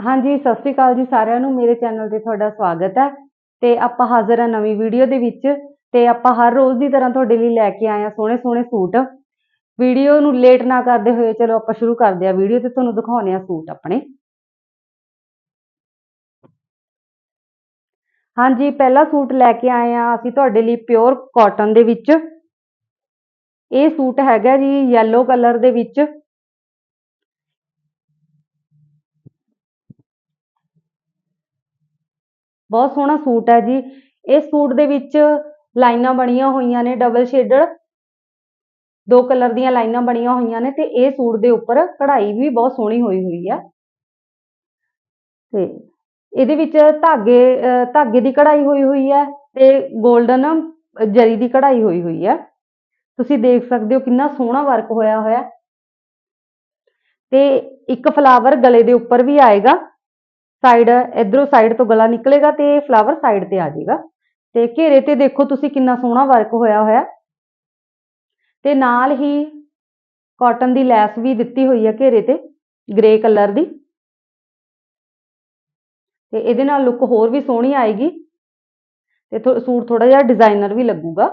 ਹਾਂਜੀ, ਸਤਿ ਸ੍ਰੀ ਅਕਾਲ ਜੀ ਸਾਰਿਆਂ ਨੂੰ। ਮੇਰੇ ਚੈਨਲ ਤੇ ਤੁਹਾਡਾ ਸਵਾਗਤ ਹੈ। ਤੇ ਆਪਾਂ ਹਾਜ਼ਰ ਹਾਂ ਨਵੀਂ ਵੀਡੀਓ ਦੇ ਵਿੱਚ। ਤੇ ਆਪਾਂ ਹਰ ਰੋਜ਼ ਦੀ ਤਰ੍ਹਾਂ ਤੁਹਾਡੇ ਲਈ ਲੈ ਕੇ ਆਏ ਹਾਂ ਸੋਹਣੇ ਸੋਹਣੇ ਸੂਟ। ਵੀਡੀਓ ਨੂੰ ਲੇਟ ਨਾ ਕਰਦੇ ਹੋਏ ਚਲੋ ਆਪਾਂ ਸ਼ੁਰੂ ਕਰਦੇ ਹਾਂ ਵੀਡੀਓ ਤੇ ਤੁਹਾਨੂੰ ਦਿਖਾਉਂਦੇ ਹਾਂ ਸੂਟ ਆਪਣੇ। ਹਾਂਜੀ, ਪਹਿਲਾ ਸੂਟ ਲੈ ਕੇ ਆਏ ਆ ਅਸੀਂ ਤੁਹਾਡੇ ਲਈ ਪਿਓਰ ਕਾਟਨ ਦੇ ਵਿੱਚ। ਇਹ ਸੂਟ ਹੈਗਾ ਜੀ ਯੈਲੋ ਕਲਰ ਦੇ ਵਿੱਚ। ਬਹੁਤ ਸੋਹਣਾ ਸੂਟ ਹੈ ਜੀ। ਇਸ ਸੂਟ ਦੇ ਵਿੱਚ ਲਾਈਨਾਂ ਬਣੀਆਂ ਹੋਈਆਂ ਨੇ ਡਬਲ ਸ਼ੇਡਡ ਦੋ ਕਲਰ ਦੀਆਂ ਲਾਈਨਾਂ ਬਣੀਆਂ ਹੋਈਆਂ ਨੇ ਤੇ ਇਹ ਸੂਟ ਦੇ ਉੱਪਰ ਕਢਾਈ ਵੀ ਬਹੁਤ ਸੋਹਣੀ ਹੋਈ ਹੋਈ ਹੈ। ਤੇ ਇਹਦੇ ਵਿੱਚ ਧਾਗੇ ਧਾਗੇ ਦੀ ਕਢਾਈ ਹੋਈ ਹੋਈ ਹੈ ਤੇ 골ਡਨ ਜਰੀ ਦੀ ਕਢਾਈ ਹੋਈ ਹੋਈ ਹੈ। ਤੁਸੀਂ ਦੇਖ ਸਕਦੇ ਹੋ ਕਿੰਨਾ ਸੋਹਣਾ ਵਰਕ ਹੋਇਆ ਹੋਇਆ। ਤੇ ਇੱਕ ਫਲਾਵਰ ਗਲੇ ਦੇ ਉੱਪਰ ਵੀ ਆਏਗਾ। ਸਾਈਡ ਇਧਰੋਂ ਸਾਈਡ ਤੋਂ ਗਲਾ ਨਿਕਲੇਗਾ ਤੇ ਫਲਾਵਰ ਸਾਈਡ ਤੇ ਆ ਜਾਏਗਾ। ਤੇ ਘੇਰੇ ਤੇ ਦੇਖੋ ਤੁਸੀਂ ਕਿੰਨਾ ਸੋਹਣਾ ਵਰਕ ਹੋਇਆ ਹੋਇਆ। ਤੇ ਨਾਲ ਹੀ ਕਾਟਨ ਦੀ ਲੈਸ ਵੀ ਦਿੱਤੀ ਹੋਈ ਹੈ ਘੇਰੇ ਤੇ ਗ੍ਰੇ ਕਲਰ ਦੀ। ਤੇ ਇਹਦੇ ਨਾਲ ਲੁੱਕ ਹੋਰ ਵੀ ਸੋਹਣੀ ਆਏਗੀ। ਤੇ ਸੂਟ ਥੋੜਾ ਜਿਹਾ ਡਿਜ਼ਾਈਨਰ ਵੀ ਲੱਗੂਗਾ।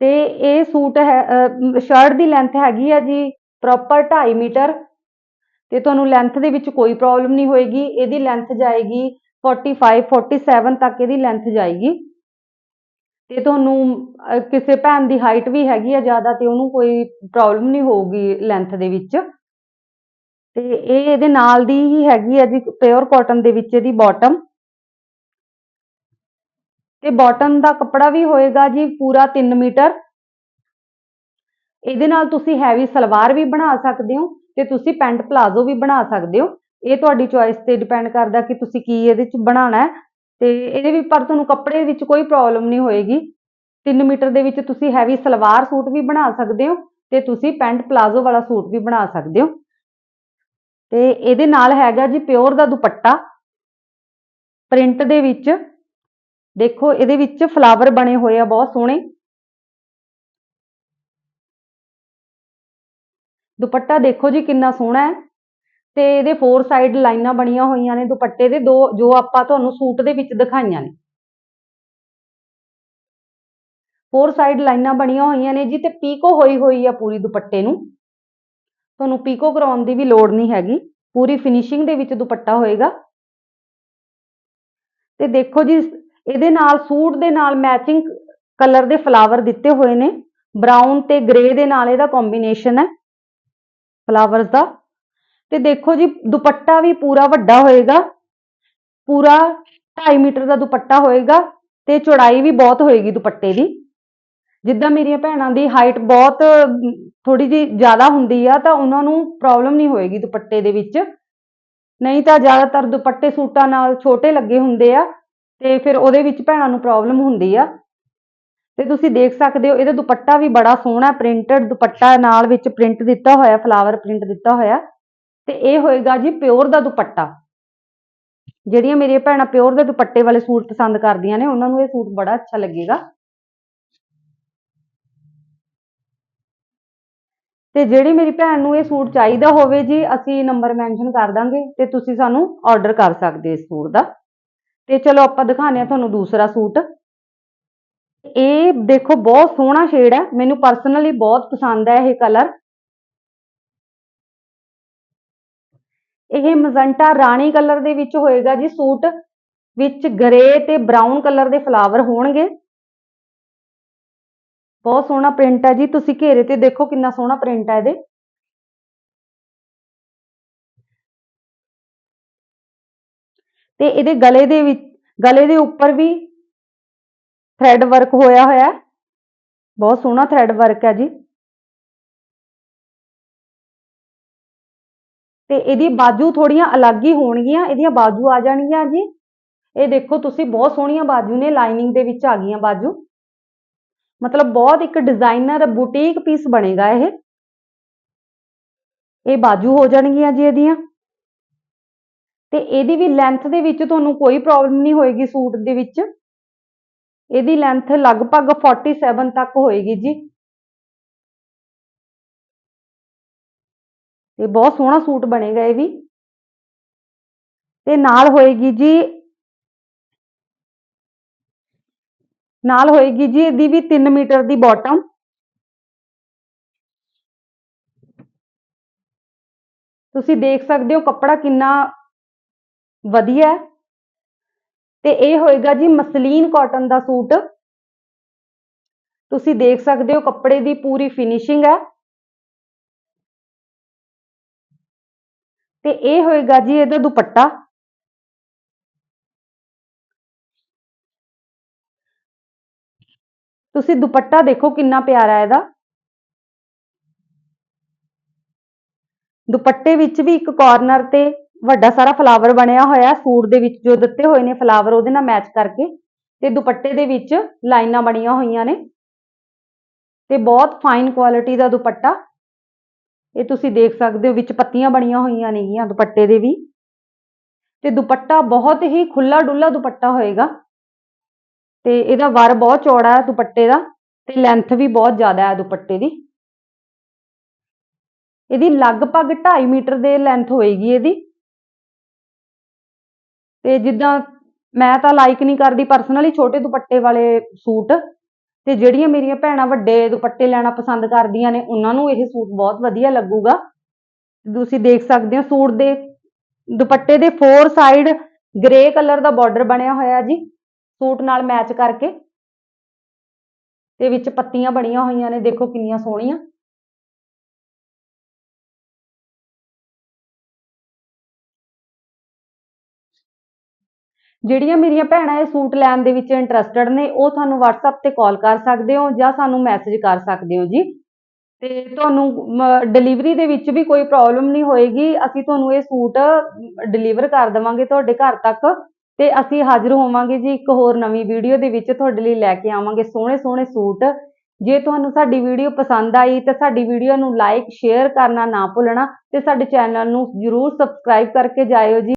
ਤੇ ਇਹ ਸੂਟ ਹੈ ਸ਼ਰਟ ਦੀ ਲੈਂਥ ਹੈਗੀ ਆ ਜੀ ਪ੍ਰੋਪਰ 2.5 ਮੀਟਰ। ਤੇ ਤੁਹਾਨੂੰ ਲੈਂਥ ਦੇ ਵਿੱਚ ਕੋਈ ਪ੍ਰੋਬਲਮ ਨਹੀਂ ਹੋਏਗੀ, ਇਹਦੀ ਲੈਂਥ ਜਾਏਗੀ 45 47 ਤੱਕ ਇਹਦੀ ਲੈਂਥ ਜਾਏਗੀ। ਤੇ ਤੁਹਾਨੂੰ ਕਿਸੇ ਭੈਣ ਦੀ ਹਾਈਟ ਵੀ ਹੈਗੀ ਆ ਜ਼ਿਆਦਾ ਤੇ ਉਹਨੂੰ ਕੋਈ ਪ੍ਰੋਬਲਮ ਨਹੀਂ ਹੋਊਗੀ ਲੈਂਥ ਦੇ ਵਿੱਚ। ਤੇ ਇਹ ਇਹਦੇ ਨਾਲ ਦੀ ਹੀ ਹੈਗੀ ਆ ਜੀ ਪਿਓਰ ਕਾਟਨ ਦੇ ਵਿੱਚ ਇਹਦੀ ਬਾਟਮ ਤੇ ਬਾਟਮ ਦਾ ਕੱਪੜਾ ਵੀ ਹੋਏਗਾ ਜੀ ਪੂਰਾ 3 ਮੀਟਰ। ਇਹਦੇ ਨਾਲ ਤੁਸੀਂ ਹੈਵੀ ਸਲਵਾਰ ਵੀ ਬਣਾ ਸਕਦੇ ਹੋ। ਤੇ ਤੁਸੀਂ ਪੈਂਟ ਪਲਾਜ਼ੋ ਵੀ ਬਣਾ ਸਕਦੇ ਹੋ। ਇਹ ਤੁਹਾਡੀ ਚੋਇਸ ਤੇ ਡਿਪੈਂਡ ਕਰਦਾ ਕਿ ਤੁਸੀਂ ਕੀ ਇਹਦੇ ਚ ਬਣਾਉਣਾ ਹੈ। ਤੇ ਇਹਦੇ ਵੀ, ਪਰ ਤੁਹਾਨੂੰ ਕੱਪੜੇ ਵਿੱਚ ਕੋਈ ਪ੍ਰੋਬਲਮ ਨਹੀਂ ਹੋਏਗੀ। 3 ਮੀਟਰ ਦੇ ਵਿੱਚ ਤੁਸੀਂ ਹੈਵੀ ਸਲਵਾਰ ਸੂਟ ਵੀ ਬਣਾ ਸਕਦੇ ਹੋ ਤੇ ਤੁਸੀਂ ਪੈਂਟ ਪਲਾਜ਼ੋ ਵਾਲਾ ਸੂਟ ਵੀ ਬਣਾ ਸਕਦੇ ਹੋ। ਤੇ ਇਹਦੇ ਨਾਲ ਹੈਗਾ ਜੀ ਪਿਓਰ ਦਾ ਦੁਪੱਟਾ। ਪ੍ਰਿੰਟ ਦੇ ਵਿੱਚ ਦੇਖੋ, ਇਹਦੇ ਵਿੱਚ ਫਲਾਵਰ ਬਣੇ ਹੋਏ ਆ ਬਹੁਤ ਸੋਹਣੇ। ਦੁਪੱਟਾ ਦੇਖੋ ਜੀ ਕਿੰਨਾ ਸੋਹਣਾ ਹੈ। ਤੇ ਇਹਦੇ ਫੋਰ ਸਾਈਡ ਲਾਈਨਾਂ ਬਣੀਆਂ ਹੋਈਆਂ ਨੇ ਦੁਪੱਟੇ ਦੇ, ਦੋ, ਜੋ ਆਪਾਂ ਤੁਹਾਨੂੰ ਸੂਟ ਦੇ ਵਿੱਚ ਦਿਖਾਈਆਂ ਨੇ। ਫੋਰ ਸਾਈਡ ਲਾਈਨਾਂ ਬਣੀਆਂ ਹੋਈਆਂ ਨੇ ਜੀ ਤੇ ਪੀਕੋ ਹੋਈ ਹੋਈ ਆ ਪੂਰੀ ਦੁਪੱਟੇ ਨੂੰ। ਤੁਹਾਨੂੰ ਪੀਕੋ ਕਰਾਉਣ ਦੀ ਵੀ ਲੋੜ ਨਹੀਂ ਹੈਗੀ। ਪੂਰੀ ਫਿਨਿਸ਼ਿੰਗ ਦੇ ਵਿੱਚ ਦੁਪੱਟਾ ਹੋਏਗਾ। ਤੇ ਦੇਖੋ ਜੀ, ਇਹਦੇ ਨਾਲ ਸੂਟ ਦੇ ਨਾਲ ਮੈਚਿੰਗ ਕਲਰ ਦੇ ਫਲਾਵਰ ਦਿੱਤੇ ਹੋਏ ਨੇ। ਬਰਾਊਨ ਤੇ ਗ੍ਰੇ ਦੇ ਨਾਲ ਇਹਦਾ ਕੰਬੀਨੇਸ਼ਨ ਹੈ। ਫਲਾਵਰਸ ਦਾ। ਤੇ ਦੇਖੋ ਜੀ, ਦੁਪੱਟਾ ਵੀ ਪੂਰਾ ਵੱਡਾ ਹੋਏਗਾ। ਪੂਰਾ 2.5 ਮੀਟਰ ਦਾ ਦੁਪੱਟਾ ਹੋਏਗਾ ਤੇ ਚੌੜਾਈ ਵੀ ਬਹੁਤ ਹੋਏਗੀ ਦੁਪੱਟੇ ਦੀ। ਜਿੱਦਾਂ ਮੇਰੀਆਂ ਭੈਣਾਂ ਦੀ ਹਾਈਟ ਬਹੁਤ ਥੋੜੀ ਜੀ ਜ਼ਿਆਦਾ ਹੁੰਦੀ ਆ, ਤਾਂ ਉਹਨਾਂ ਨੂੰ ਪ੍ਰੋਬਲਮ ਨਹੀਂ ਹੋਏਗੀ ਦੁਪੱਟੇ ਦੇ ਵਿੱਚ। ਨਹੀਂ ਤਾਂ ਜ਼ਿਆਦਾਤਰ ਦੁਪੱਟੇ ਸੂਟਾਂ ਨਾਲ ਛੋਟੇ ਲੱਗੇ ਹੁੰਦੇ ਆ ਤੇ ਫਿਰ ਉਹਦੇ ਵਿੱਚ ਭੈਣਾਂ ਨੂੰ ਪ੍ਰੋਬਲਮ ਹੁੰਦੀ ਆ। ਤੇ ਤੁਸੀਂ ਦੇਖ ਸਕਦੇ ਹੋ, ਇਹਦਾ ਦੁਪੱਟਾ ਵੀ ਬੜਾ ਸੋਹਣਾ ਪ੍ਰਿੰਟਡ ਦੁਪੱਟਾ ਨਾਲ ਵਿੱਚ ਪ੍ਰਿੰਟ ਦਿੱਤਾ ਹੋਇਆ ਫਲਾਵਰ ਪ੍ਰਿੰਟ ਦਿੱਤਾ ਹੋਇਆ ਤੇ ਇਹ ਹੋਏਗਾ ਜੀ ਪਿਓਰ ਦਾ ਦੁਪੱਟਾ। ਜਿਹੜੀਆਂ ਮੇਰੀਆਂ ਭੈਣਾਂ ਪਿਓਰ ਦੇ ਦੁਪੱਟੇ ਵਾਲੇ ਸੂਟ ਪਸੰਦ ਕਰਦੀਆਂ ਨੇ, ਉਹਨਾਂ ਨੂੰ ਇਹ ਸੂਟ ਬੜਾ ਅੱਛਾ ਲੱਗੇਗਾ। ਤੇ ਜਿਹੜੀ ਮੇਰੀ ਭੈਣ ਨੂੰ ਇਹ ਸੂਟ ਚਾਹੀਦਾ ਹੋਵੇ ਜੀ, ਅਸੀਂ ਨੰਬਰ ਮੈਂਸ਼ਨ ਕਰ ਦਾਂਗੇ ਤੇ ਤੁਸੀਂ ਸਾਨੂੰ ਆਰਡਰ ਕਰ ਸਕਦੇ ਇਸ ਸੂਟ ਦਾ। ਤੇ ਚਲੋ ਆਪਾਂ ਦਿਖਾਉਂਦੇ ਆ ਤੁਹਾਨੂੰ ਦੂਸਰਾ ਸੂਟ। ਇਹ ਦੇਖੋ ਬਹੁਤ ਸੋਹਣਾ ਸ਼ੇਡ ਹੈ। ਮੈਨੂੰ ਪਰਸਨਲੀ ਬਹੁਤ ਪਸੰਦ ਹੈ ਇਹ ਕਲਰ ਇਹ ਮਜ਼ੰਟਾ ਰਾਣੀ ਕਲਰ ਦੇ ਵਿੱਚ ਹੋਏਗਾ ਜੀ ਸੂਟ। ਵਿੱਚ ਗ੍ਰੇ ਤੇ ਬਰਾਊਨ ਕਲਰ ਦੇ ਫਲਾਵਰ ਹੋਣਗੇ। ਬਹੁਤ ਸੋਹਣਾ ਪ੍ਰਿੰਟ ਹੈ ਜੀ। ਤੁਸੀਂ ਘੇਰੇ ਤੇ ਦੇਖੋ ਕਿੰਨਾ ਸੋਹਣਾ ਪ੍ਰਿੰਟ ਹੈ ਇਹਦੇ। ਤੇ ਇਹਦੇ ਗਲੇ ਦੇ ਵਿੱਚ, ਗਲੇ ਦੇ ਉੱਪਰ ਵੀ ਥ੍ਰੈਡ ਵਰਕ ਹੋਇਆ ਹੋਇਆ ਬਹੁਤ ਸੋਹਣਾ ਥ੍ਰੈਡ ਵਰਕ ਹੈ ਜੀ। ਤੇ ਇਹਦੀ ਬਾਜੂ ਥੋੜੀਆਂ ਅਲੱਗ ਹੀ ਹੋਣਗੀਆਂ, ਇਹਦੀਆਂ ਬਾਜੂ ਆ ਜਾਣਗੀਆਂ ਜੀ। ਇਹ ਦੇਖੋ ਤੁਸੀਂ ਬਹੁਤ ਸੋਹਣੀਆਂ ਬਾਜੂ ਨੇ ਲਾਈਨਿੰਗ ਦੇ ਵਿੱਚ ਆ ਗਈਆਂ ਬਾਜੂ। ਮਤਲਬ ਬਹੁਤ ਇੱਕ ਡਿਜ਼ਾਈਨਰ ਬੁਟੀਕ ਪੀਸ ਬਣੇਗਾ ਇਹ। ਇਹ ਬਾਜੂ ਹੋ ਜਾਣਗੀਆਂ ਜੀ ਇਹਦੀਆਂ। ਤੇ ਇਹਦੀ ਵੀ ਲੈਂਥ ਦੇ ਵਿੱਚ ਤੁਹਾਨੂੰ ਕੋਈ ਪ੍ਰੋਬਲਮ ਨਹੀਂ ਹੋਏਗੀ ਸੂਟ ਦੇ ਵਿੱਚ। ਇਹਦੀ ਲੈਂਥ ਲਗਭਗ 47 ਤੱਕ ਹੋਏਗੀ ਜੀ। ਤੇ ਬਹੁਤ ਸੋਹਣਾ ਸੂਟ ਬਣੇਗਾ ਇਹ ਵੀ। ਤੇ ਨਾਲ ਹੋਏਗੀ ਜੀ, ਨਾਲ ਹੋਏਗੀ ਜੀ ਇਹਦੀ ਵੀ 3 ਮੀਟਰ ਦੀ ਬਾਟਮ ਤੁਸੀਂ ਦੇਖ ਸਕਦੇ ਹੋ ਕੱਪੜਾ ਕਿੰਨਾ ਵਧੀਆ ਹੈ। ਤੇ ਇਹ ਹੋਏਗਾ ਜੀ ਮਸਲੀਨ ਕਾਟਨ ਦਾ ਸੂਟ। ਤੁਸੀਂ ਦੇਖ ਸਕਦੇ ਹੋ ਕੱਪੜੇ ਦੀ ਪੂਰੀ ਫਿਨਿਸ਼ਿੰਗ ਹੈ। ਤੇ ਇਹ ਹੋਏਗਾ ਜੀ ਇਹਦਾ ਦੁਪੱਟਾ। ਤੁਸੀਂ ਦੁਪੱਟਾ ਦੇਖੋ ਕਿੰਨਾ ਪਿਆਰਾ ਇਹਦਾ। ਦੁਪੱਟੇ ਵਿੱਚ ਵੀ ਇੱਕ ਕਾਰਨਰ ਤੇ ਵੱਡਾ ਸਾਰਾ ਫਲਾਵਰ ਬਣਿਆ ਹੋਇਆ, ਸੂਟ ਦੇ ਵਿੱਚ ਜੋ ਦਿੱਤੇ ਹੋਏ ਨੇ ਫਲਾਵਰ ਉਹਦੇ ਨਾਲ ਮੈਚ ਕਰਕੇ ਤੇ ਦੁਪੱਟੇ ਦੇ ਵਿੱਚ ਲਾਈਨਾਂ ਬਣੀਆਂ ਹੋਈਆਂ ਨੇ ਤੇ ਬਹੁਤ ਫਾਈਨ ਕੁਆਲਿਟੀ ਦਾ ਦੁਪੱਟਾ। ਇਹ ਤੁਸੀਂ ਦੇਖ ਸਕਦੇ ਹੋ, ਵਿੱਚ ਪੱਤੀਆਂ ਬਣੀਆਂ ਹੋਈਆਂ ਨੇਗੀਆਂ ਦੁਪੱਟੇ ਦੇ ਵੀ। ਤੇ ਦੁਪੱਟਾ ਬਹੁਤ ਹੀ ਖੁੱਲਾ ਡੁੱਲਾ ਦੁਪੱਟਾ ਹੋਏਗਾ। ਤੇ ਇਹਦਾ ਵਰ ਬਹੁਤ ਚੌੜਾ ਹੈ ਦੁਪੱਟੇ ਦਾ ਤੇ ਲੈਂਥ ਵੀ ਬਹੁਤ ਜ਼ਿਆਦਾ ਹੈ ਦੁਪੱਟੇ ਦੀ। ਇਹਦੀ ਲਗਭਗ 2.5 ਮੀਟਰ ਦੇ ਲੈਂਥ ਹੋਏਗੀ ਇਹਦੀ। ਤੇ ਜਿੱਦਾਂ ਮੈਂ ਤਾਂ ਲਾਈਕ ਨਹੀਂ ਕਰਦੀ ਪਰਸਨਲੀ ਛੋਟੇ ਦੁਪੱਟੇ ਵਾਲੇ ਸੂਟ ਤੇ ਜਿਹੜੀਆਂ ਮੇਰੀਆਂ ਭੈਣਾਂ ਵੱਡੇ ਦੁਪੱਟੇ ਲੈਣਾ ਪਸੰਦ ਕਰਦੀਆਂ ਨੇ, ਉਹਨਾਂ ਨੂੰ ਇਹ ਸੂਟ ਬਹੁਤ ਵਧੀਆ ਲੱਗੂਗਾ। ਤੁਸੀਂ ਦੇਖ ਸਕਦੇ ਹੋ ਸੂਟ ਦੇ ਦੁਪੱਟੇ ਦੇ ਫੋਰ ਸਾਈਡ ਗ੍ਰੇ ਕਲਰ ਦਾ ਬਾਰਡਰ ਬਣਿਆ ਹੋਇਆ ਜੀ, ਸੂਟ ਨਾਲ ਮੈਚ ਕਰਕੇ ਤੇ ਵਿੱਚ ਪੱਤੀਆਂ ਬਣੀਆਂ ਹੋਈਆਂ ਨੇ, ਦੇਖੋ ਕਿੰਨੀਆਂ ਸੋਹਣੀਆਂ। ਜਿਹੜੀਆਂ ਮੇਰੀਆਂ ਭੈਣਾਂ ਇਹ ਸੂਟ ਲੈਣ ਦੇ ਵਿੱਚ ਇੰਟਰਸਟਡ ਨੇ, ਉਹ ਤੁਹਾਨੂੰ WhatsApp ਤੇ ਕਾਲ ਕਰ ਸਕਦੇ ਹੋ ਜਾਂ ਸਾਨੂੰ ਮੈਸੇਜ ਕਰ ਸਕਦੇ ਹੋ ਜੀ। ਤੇ ਤੁਹਾਨੂੰ ਡਿਲੀਵਰੀ ਦੇ ਵਿੱਚ ਵੀ ਕੋਈ ਪ੍ਰੋਬਲਮ ਨਹੀਂ ਹੋਏਗੀ। ਅਸੀਂ ਤੁਹਾਨੂੰ ਇਹ ਸੂਟ ਡਿਲੀਵਰ ਕਰ ਦੇਵਾਂਗੇ ਤੁਹਾਡੇ ਘਰ ਤੱਕ ਤੇ ਅਸੀਂ ਹਾਜ਼ਰ ਹੋਵਾਂਗੇ ਜੀ ਇੱਕ ਹੋਰ ਨਵੀਂ ਵੀਡੀਓ ਦੇ ਵਿੱਚ ਤੁਹਾਡੇ ਲਈ ਲੈ ਕੇ ਆਵਾਂਗੇ ਸੋਹਣੇ ਸੋਹਣੇ ਸੂਟ। ਜੇ ਤੁਹਾਨੂੰ ਸਾਡੀ ਵੀਡੀਓ ਪਸੰਦ ਆਈ ਤਾਂ ਸਾਡੀ ਵੀਡੀਓ ਨੂੰ ਲਾਈਕ ਸ਼ੇਅਰ ਕਰਨਾ ਨਾ ਭੁੱਲਣਾ ਤੇ ਸਾਡੇ ਚੈਨਲ ਨੂੰ ਜਰੂਰ ਸਬਸਕ੍ਰਾਈਬ ਕਰਕੇ ਜਾਇਓ ਜੀ।